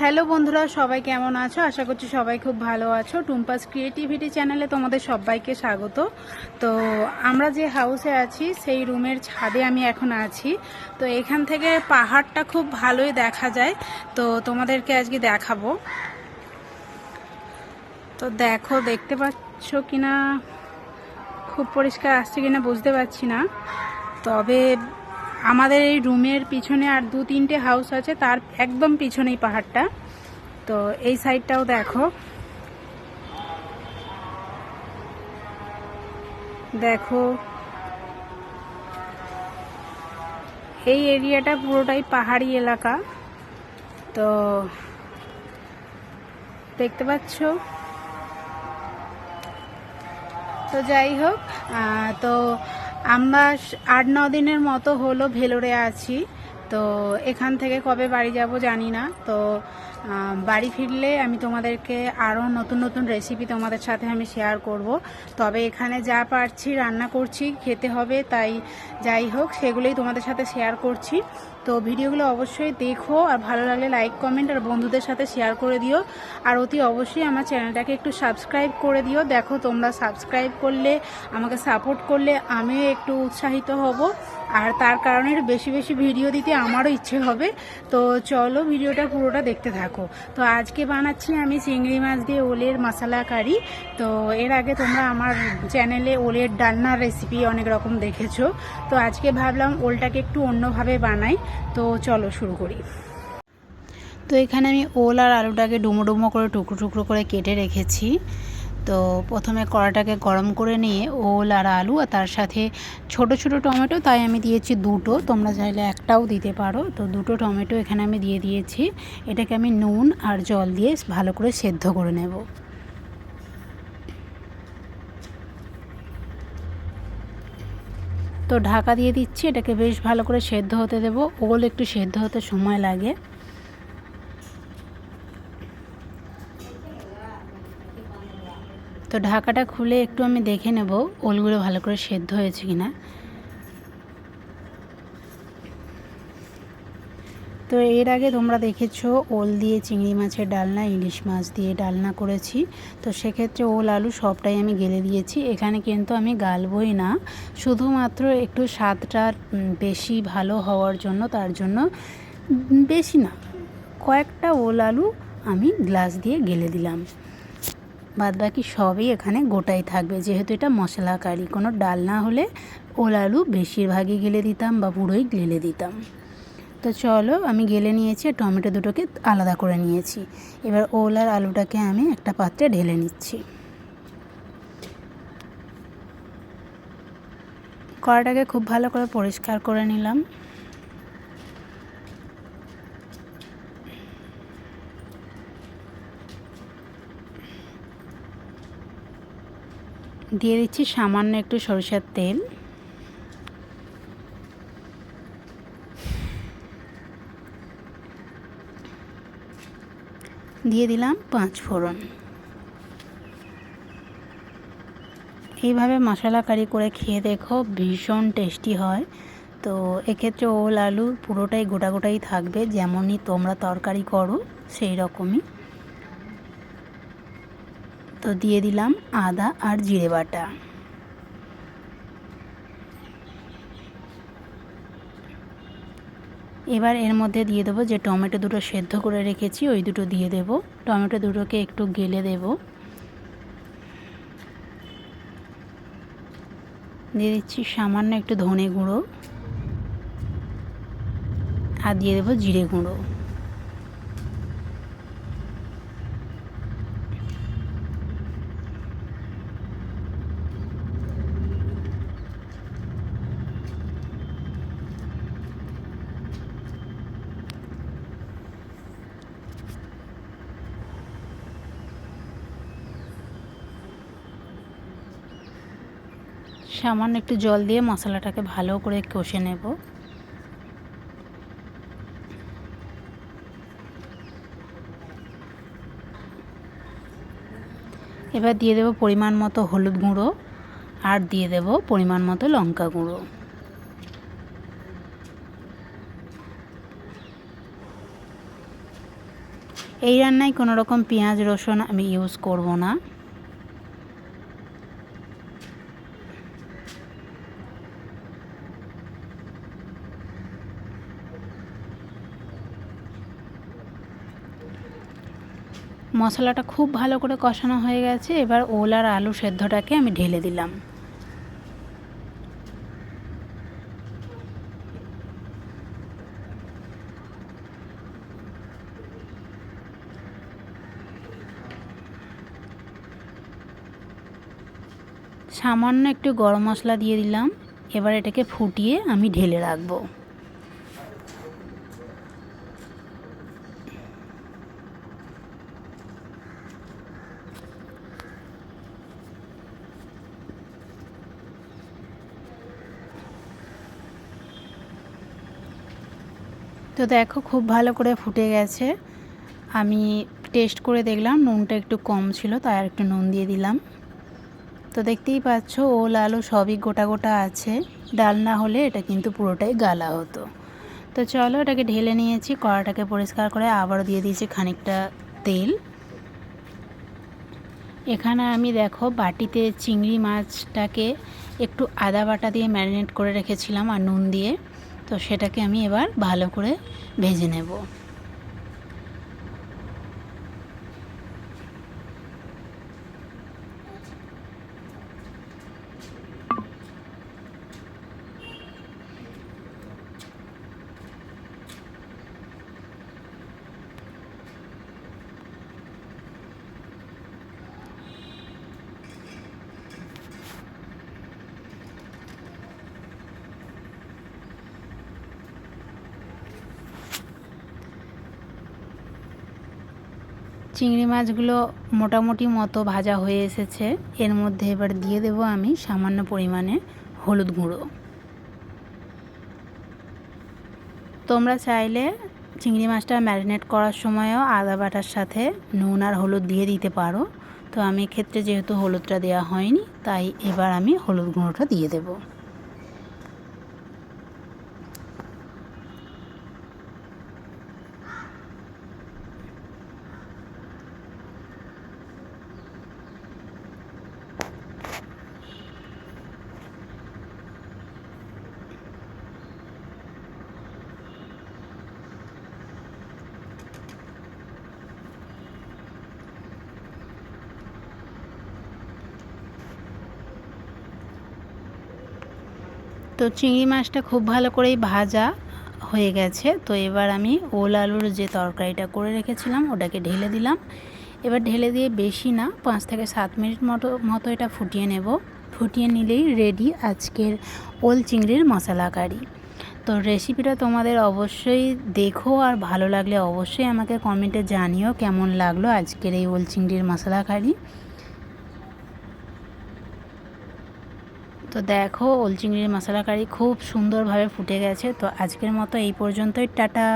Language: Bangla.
হ্যালো বন্ধুরা, সবাই কেমন আছো? আশা করছি সবাই খুব ভালো আছো। টুম্পাস ক্রিয়েটিভিটি চ্যানেলে তোমাদের সবাইকে স্বাগত। তো আমরা যে হাউসে আছি, সেই রুমের ছাদে আমি এখন আছি। তো এখান থেকে পাহাড়টা খুব ভালোই দেখা যায়। তো তোমাদেরকে আজকে দেখাবো। তো দেখো, দেখতে পাচ্ছ কিনা? খুব পরিষ্কার আসছে কিনা বুঝতে পারছি না। তবে আমাদের এই রুমের পিছনে আর দু তিনটে হাউস আছে, তার একদম পিছনেই পাহাড়টা। তো এই সাইডটাও দেখো। দেখো। এই এরিয়াটা পুরোটাই পাহাড়ি এলাকা। তো দেখতে পাচ্ছ? তো যাই হোক তো আমরা আট, ন দিনের মতো হলো ভেলোরে আছি। তো এখান থেকে কবে বাড়ি যাব জানি না। তো বাড়ি ফিরলে আমি তোমাদেরকে আরও নতুন নতুন রেসিপি তোমাদের সাথে আমি শেয়ার করব। তবে এখানে যা পারছি রান্না করছি, খেতে হবে, তাই যাই হোক, সেগুলোই তোমাদের সাথে শেয়ার করছি। তো ভিডিওগুলো অবশ্যই দেখো, আর ভালো লাগলে লাইক কমেন্ট আর বন্ধুদের সাথে শেয়ার করে দিও। আর অতি অবশ্যই আমার চ্যানেলটাকে একটু সাবস্ক্রাইব করে দিও। দেখো, তোমরা সাবস্ক্রাইব করলে, আমাকে সাপোর্ট করলে আমিও একটু উৎসাহিত হব। আর তার কারণে বেশি বেশি ভিডিও দিতে আমারও ইচ্ছে হবে। তো চলো, ভিডিওটা পুরোটা দেখতে থাকো। তো আজকে বানাচ্ছি আমি চিংড়ি মাছ দিয়ে ওলের মশালা কারি। তো এর আগে তোমরা আমার চ্যানেলে ওলের ডালনার রেসিপি অনেক রকম দেখেছ। তো আজকে ভাবলাম ওলটাকে একটু অন্যভাবে বানাই। তো চলো শুরু করি। তো এখানে আমি ওল আর আলুটাকে ডুমো ডুমো করে টুকরো টুকরো করে কেটে রেখেছি। তো প্রথমে কড়াটাকে গরম করে নিয়ে ওল আর আলু আর তার সাথে ছোট ছোট টমেটো, তাই আমি দিয়েছি দুটো। তোমরা চাইলে একটাও দিতে পারো। তো দুটো টমেটো এখানে আমি দিয়ে দিয়েছি। এটাকে আমি নুন আর জল দিয়ে ভালো করে সেদ্ধ করে নেব। তো ঢাকা দিয়ে দিচ্ছি। এটাকে বেশ ভালো করে সেদ্ধ হতে দেবো। ওল একটু সেদ্ধ হতে সময় লাগে। তো ঢাকাটা খুলে একটু আমি দেখে নেব ওলগুলো ভালো করে সেদ্ধ হয়েছে কিনা। তো এর আগে তোমরা দেখেছ ওল দিয়ে চিংড়ি মাছের ডালনা, ইলিশ মাছ দিয়ে ডালনা করেছি। তো সেক্ষেত্রে ওল, আলু সবটাই আমি গেলে দিয়েছি। এখানে কিন্তু আমি গালবই না, শুধুমাত্র একটু স্বাদটা বেশি ভালো হওয়ার জন্য, তার জন্য বেশি না, কয়েকটা ওল, আলু আমি গ্লাস দিয়ে গেলে দিলাম। বাদ বাকি সবই এখানে গোটাই থাকবে। যেহেতু এটা মশলা কারি কোনো ডাল না হলে ওল আলু বেশিরভাগই গেলে দিতাম বা পুরোই গেলে দিতাম। তো চলো, আমি গেলে নিয়েছি আর টমেটো দুটোকে আলাদা করে নিয়েছি। এবার ওল আর আলুটাকে আমি একটা পাত্রে ঢেলে নিচ্ছি। কড়াটাকে খুব ভালো করে পরিষ্কার করে নিলাম। দিয়ে দিচ্ছি সামান্য একটু সরিষার তেল। দিয়ে দিলাম পাঁচ ফোড়ন। এইভাবে মশলা কারি করে খেয়ে দেখো ভীষণ টেস্টি হয়। তো এক্ষেত্রে ওল আলু পুরোটাই গোটা গোটাই থাকবে, যেমনই তোমরা তরকারি করো সেই রকমই তো দিয়ে দিলাম আদা আর জিরে বাটা। এবার এর মধ্যে দিয়ে দেবো যে টমেটো দুটো সেদ্ধ করে রেখেছি, ওই দুটো দিয়ে দেব। টমেটো দুটোকে একটু গেলে দেব। দিয়ে দিচ্ছি সামান্য একটু ধনে গুঁড়ো। আর দিয়ে দেবো জিরে গুঁড়ো। সামান্য একটু জল দিয়ে মশলাটাকে ভালো করে কষে নেব। এবার দিয়ে দেবো পরিমাণ মতো হলুদ গুঁড়ো আর দিয়ে দেবো পরিমাণ মতো লঙ্কা গুঁড়ো। এই রান্নায় কোনো রকম পেঁয়াজ, রসুন আমি ইউজ করব না। মশলাটা খুব ভালো করে কষানো হয়ে গেছে। এবার ওল আর আলু সেদ্ধটাকে আমি ঢেলে দিলাম। সামান্য একটু গরম মশলা দিয়ে দিলাম। এবার এটাকে ফুটিয়ে আমি ঢেলে রাখব। তো দেখো খুব ভালো করে ফুটে গেছে। আমি টেস্ট করে দেখলাম, নুনটা একটু কম ছিল, তাই আর একটু নুন দিয়ে দিলাম। তো দেখতেই পাচ্ছ, ওল আলু সবই গোটা গোটা আছে। ডাল না হলে এটা কিন্তু পুরোটাই গালা হতো। তো চলো এটাকে ঢেলে নিয়েছি, কড়াটাকে পরিষ্কার করে আবারও দিয়ে দিয়েছি খানিকটা তেল। এখানে আমি দেখো বাটিতে চিংড়ি মাছটাকে একটু আদা বাটা দিয়ে ম্যারিনেট করে রেখেছিলাম আর নুন দিয়ে। তো সেটাকে আমি এবার ভালো করে ভেজে নেব। চিংড়ি মাছগুলো মোটামুটি মতো ভাজা হয়ে এসেছে। এর মধ্যে এবার দিয়ে দেব আমি সামান্য পরিমাণে হলুদ গুঁড়ো। তোমরা চাইলে চিংড়ি মাছটা ম্যারিনেট করার সময়ও আদা বাটার সাথে নুন আর হলুদ দিয়ে দিতে পারো। তো আমি ক্ষেত্রে যেহেতু হলুদটা দেওয়া হয়নি, তাই এবার আমি হলুদ গুঁড়োটা দিয়ে দেবো। তো চিংড়ি মাছটা খুব ভালো করেই ভাজা হয়ে গেছে। তো এবার আমি ওল আলুর যে তরকারিটা করে রেখেছিলাম, ওটাকে ঢেলে দিলাম। এবার ঢেলে দিয়ে বেশি না, পাঁচ থেকে সাত মিনিট মতো মতো এটা ফুটিয়ে নেব। ফুটিয়ে নিলেই রেডি আজকের ওল চিংড়ির মশলা কারি। তো রেসিপিটা তোমাদের অবশ্যই দেখো আর ভালো লাগলে অবশ্যই আমাকে কমেন্টে জানিও কেমন লাগল আজকের এই ওল চিংড়ির মশলা কারি। তো দেখো ওল চিংড়ির মশলা কারি খুব সুন্দরভাবে ফুটে গেছে। তো আজকের মতো এই পর্যন্তই, টাটা।